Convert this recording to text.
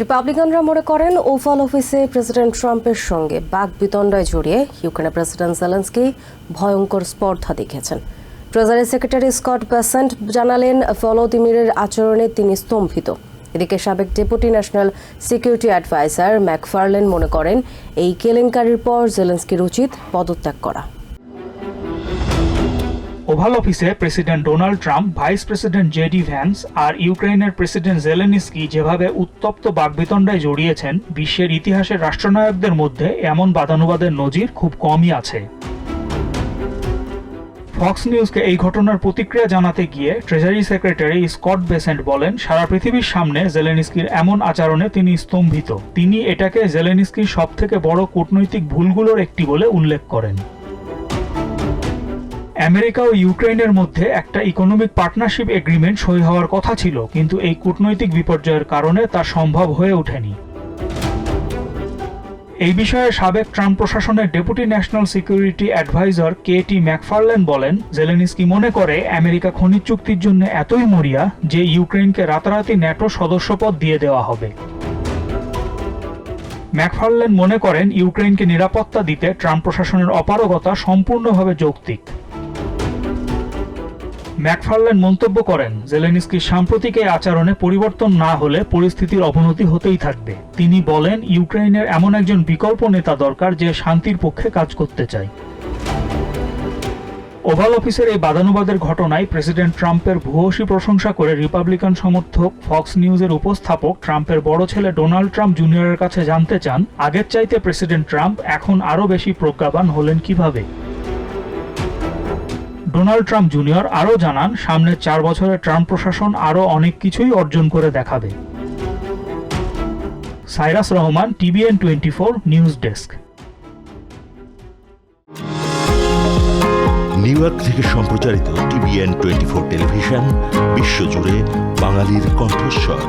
রিপাবলিকানরা মনে করেন ওভাল অফিসে প্রেসিডেন্ট ট্রাম্পের সঙ্গে বাক বিতণ্ডায় জড়িয়ে ইউক্রেনের প্রেসিডেন্ট জেলেন্সকি ভয়ঙ্কর স্পর্ধা দেখেছেন। ট্রেজারি সেক্রেটারি স্কট বেসেন্ট জানালেন ভলোদিমিরের আচরণে তিনি স্তম্ভিত। এদিকে সাবেক deputy national security adviser McFarlane মনে করেন, এই কেলেঙ্কারির পর জেলেন্সকির উচিত পদত্যাগ করা। ওভাল অফিসে president Donald Trump vice president JD Vance আর ইউক্রেনের প্রেসিডেন্ট জেলেনিস্কি যেভাবে উত্তপ্ত বাগবিতণ্ডায় জড়িয়েছেন, বিশ্বের ইতিহাসের রাষ্ট্রনায়কদের মধ্যে এমন বাদানুবাদের নজির খুব কমই আছে। ফক্স নিউজকে এই ঘটনার প্রতিক্রিয়া জানাতে গিয়ে ট্রেজারি সেক্রেটারি স্কট বেসেন্ট বলেন, সারা পৃথিবীর সামনে জেলেনিস্কির এমন আচরণে তিনি স্তম্ভিত। তিনি এটাকে জেলেনিস্কির সবথেকে বড় কূটনৈতিক ভুলগুলোর একটি বলে উল্লেখ করেন। আমেরিকা ও ইউক্রেনের মধ্যে একটা ইকোনমিক পার্টনারশিপ এগ্রিমেন্ট সই হওয়ার কথা ছিল, কিন্তু এই কূটনৈতিক বিপর্যয়ের কারণে তা সম্ভব হয়ে ওঠেনি। এই বিষয়ে সাবেক ট্রাম্প প্রশাসনের deputy national security adviser K T McFarlane বলেন, জেলেনিস্কি মনে করে আমেরিকা খনিজ চুক্তির জন্য এতই মরিয়া যে ইউক্রেনকে রাতারাতি ন্যাটো সদস্যপদ দিয়ে দেওয়া হবে। ম্যাকফার্লেন মনে করেন ইউক্রেনকে নিরাপত্তা দিতে ট্রাম্প প্রশাসনের অপারগতা সম্পূর্ণভাবে যৌক্তিক। ম্যাকফার্লেন মন্তব্য করেন জেলেনিস্কির সাম্প্রতিক এই আচরণে পরিবর্তন না হলে পরিস্থিতির অবনতি হতেই থাকবে। তিনি বলেন ইউক্রেনের এমন একজন বিকল্প নেতা দরকার যে শান্তির পক্ষে কাজ করতে চায়। ওভাল অফিসের এই বাদানুবাদের ঘটনায় প্রেসিডেন্ট ট্রাম্পের ভূয়সী প্রশংসা করে রিপাবলিকান সমর্থক ফক্স নিউজের উপস্থাপক ট্রাম্পের বড় ছেলে ডোনাল্ড ট্রাম্প জুনিয়রের কাছে জানতে চান, আগের চাইতে প্রেসিডেন্ট ট্রাম্প এখন আরও বেশি প্রজ্ঞাবান হলেন কীভাবে? ডোনাল্ড ট্রাম্প জুনিয়র আরও জানান, সামনের চার বছরে ট্রাম্প প্রশাসন আরও অনেক কিছুই অর্জন করে দেখাবে। Cyrus Rahman, TVN twenty four news desk. New York থেকে সম্প্রচারিত টিভিএন টোয়েন্টি ফোর টেলিভিশন, বিশ্বজুড়ে বাঙালির কণ্ঠস্বর।